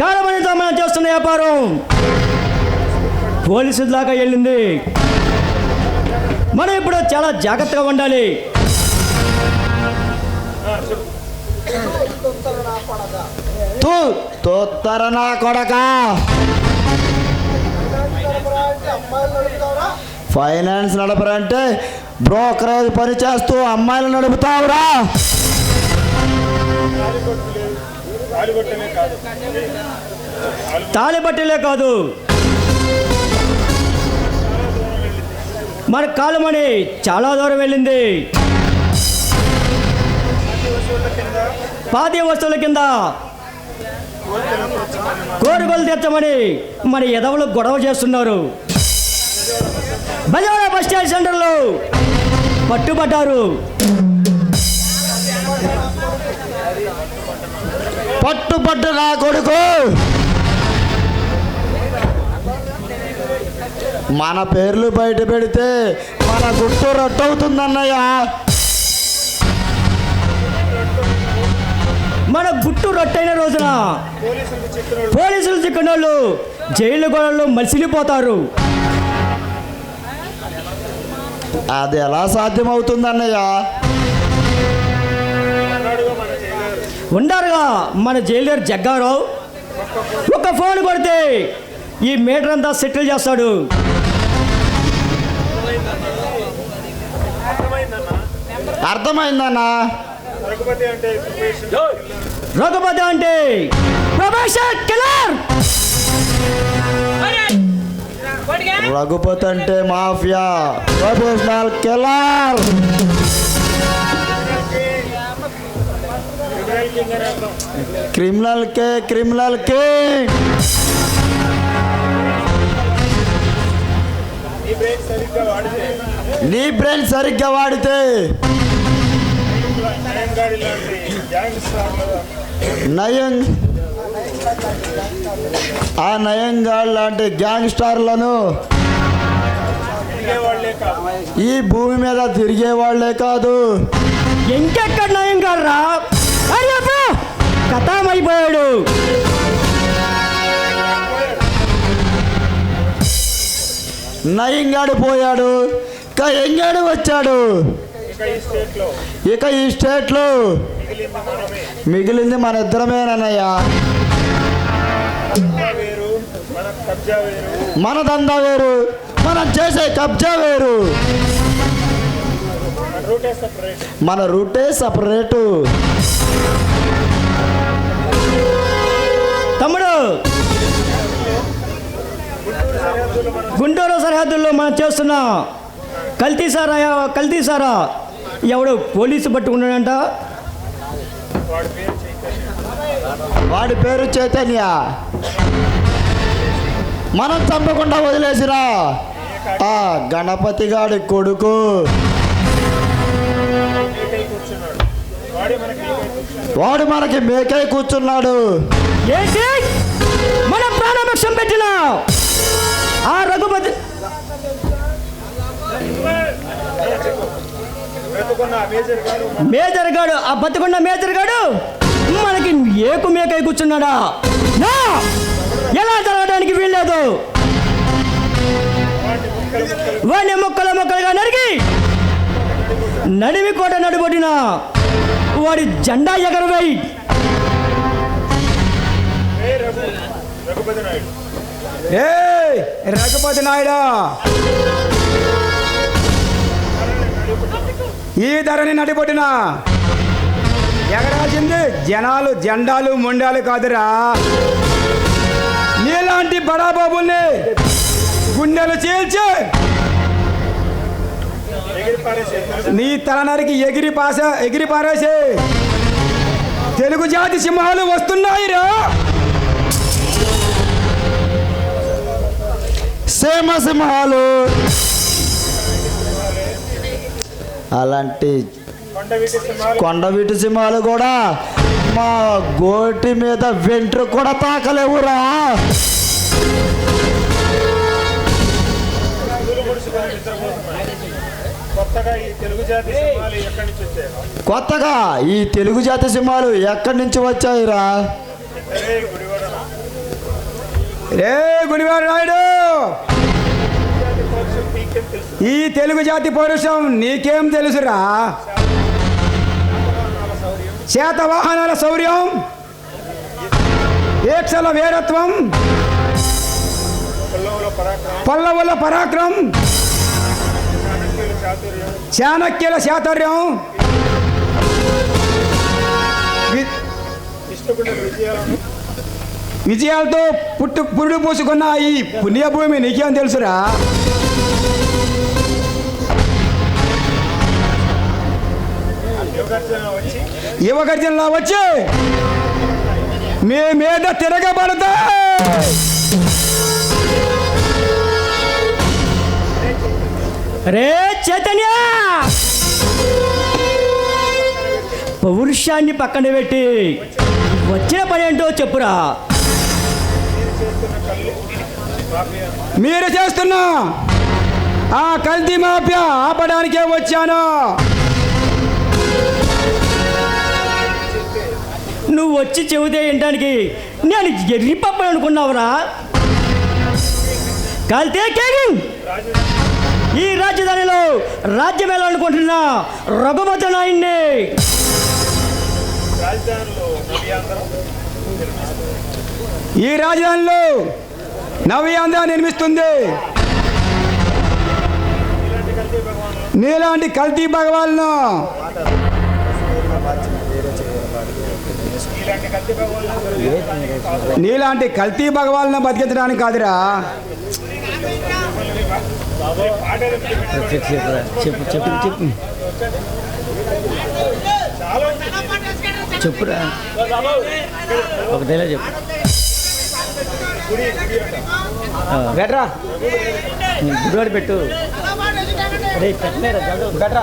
కాలమణితో మనం చేస్తున్న వ్యాపారం పోలీసుల దాకా వెళ్ళింది. మనం ఇప్పుడు చాలా జాగ్రత్తగా ఉండాలి. తూ. నా కొడక? ఫైనాన్స్ నడపరంటే బ్రోకరేజ్ పని చేస్తూ అమ్మాయిలు నడుపుతావురా. తాలిబట్టలే కాదు. మన కాలమణి చాలా దూరం వెళ్ళింది. పాతి వస్తువుల కింద కోరికలు తెచ్చమని మన ఎదవలు గొడవ చేస్తున్నారు. బజారా బస్ స్టాండ్ సెంటర్లో పట్టుబట్టారు పట్టుపట్టు నా కొడుకు? మన పేర్లు బయట పెడితే మన గుట్టు రట్టవుతుందన్నయ్య. మన గుట్టు రొట్టైన రోజున పోలీసులు చిక్కనోళ్ళు జైలు గోడల్లో మసిలిపోతారు అది ఎలా సాధ్యమవుతుందన్నయ్య? ఉండారుగా మన జైలర్ జగ్గారావు. ఒక ఫోన్ కొడితే ఈ మీటర్ అంతా సెటిల్ చేస్తాడు. అర్థమైందన్నా? రఘుపతి అంటే ప్రొఫెసర్ కిల్లర్! రఘుపతి అంటే మాఫియా. Professional killer! క్రిమినల్ కే క్రిమినల్ కే. నీ బ్రెయిన్ సరిగ్గా వాడితే. నయం. ఆ నయంగా లాంటి గ్యాంగ్స్టర్లను ఈ భూమి మీద తిరిగే వాళ్ళే కాదు. ఇంకెక్కడ నయం రా అయిపోయాడు. నయంగాడు పోయాడు. కయంగాడు వచ్చాడు. ఇక ఈ స్టేట్లో మిగిలింది మన ఇద్దరమేనన్నయ్యా మన దందా వేరు. మనం చేసే కబ్జా వేరు. మన రూటే సపరేటు. తమ్ముడు! గుంటూరు సరిహద్దుల్లో మనం చేస్తున్న కల్తీ కల్తీసారా కల్తీ సారా ఎవడు పోలీసు పట్టుకున్నాడంట? వాడి పేరు చైతన్య. మనం చంపకుండా వదిలేసిరా. ఆ గణపతి గాడి కొడుకు. వాడు మనకి మేకై కూర్చున్నాడు. ఏంటి మన ప్రాణభిక్షం పెట్టిన ఆ రఘుపతి మేజర్ గాడు ఆ బతికున్న మేజర్ గాడు మనకి ఏకు మేకై కూర్చున్నాడా? నా! ఎలా జరగడానికి వీల్లేదు? వాడిని మొక్కల మొక్కలుగా నరిగి నడిమి కోట నడుబొడిన వాడి జెండా ఎగరవేయి. ఏ రఘుపతి నాయుడు. ఈ ధరని నడిపొట్టిన ఎగరాల్సింది జనాలు జెండాలు మొండాలు కాదురా. నీలాంటి బడాబాబుల్ని గుండెలు చీల్చి నీ తలనరికి ఎగిరి పాస ఎగిరి పారేసి. తెలుగు జాతి సింహాలు వస్తున్నాయిరా. సింహాలు. అలాంటి కొండవీటి సింహాలు కూడా మా గోటి మీద వెంట్రు కూడా తాకలేవురా. కొత్తగా ఈ తెలుగు జాతి సినిమాలు ఎక్కడి నుంచి సింహాలు ఎక్కడి నుంచి వచ్చాయిరా? రే గుడివాడ నాయుడు ఈ తెలుగు జాతి పౌరుషం నీకేం తెలుసురా? శాతవాహనాల శౌర్యం ఏక్షల వీరత్వం పల్లవుల పరాక్రమం చాణక్యుల చాతుర్యం శాతర్యం విజయాలతో పుట్టు పురుడు పూసుకున్న ఈ పుణ్యభూమి నీకేం తెలుసురా? యువగర్జనలా వచ్చి మీ మీద తిరగబడతా రే చైతన్య! పౌరుషాన్ని పక్కన పెట్టి వచ్చిన పని ఏంటో చెప్పురా. మీరు చేస్తున్న ఆ కల్తీ మాఫియా ఆపడానికే వచ్చాను. నువ్వు వచ్చి చెబితే ఏంటానికి నేను ఎర్రిపప్పని అనుకున్నావురా. కాల్తే కేగింగ్ ఈ రాజధానిలో రాజ్యం ఎలా అనుకుంటున్నా రఘుపతి ఈ రాజధానిలో నవ్యాంధ్ర నిర్మిస్తుంది. నీలాంటి కల్తీ భగవాన్ను నీలాంటి కల్తీ భగవాన్ను బతికించడానికి కాదురా. చెప్పు చెప్పు చెప్పు చెప్పురా. ఒక డైలాగ్ చెప్పు. గట్రా. గుడివాడు పెట్టు. రే పెట్టలేరా గట్రా.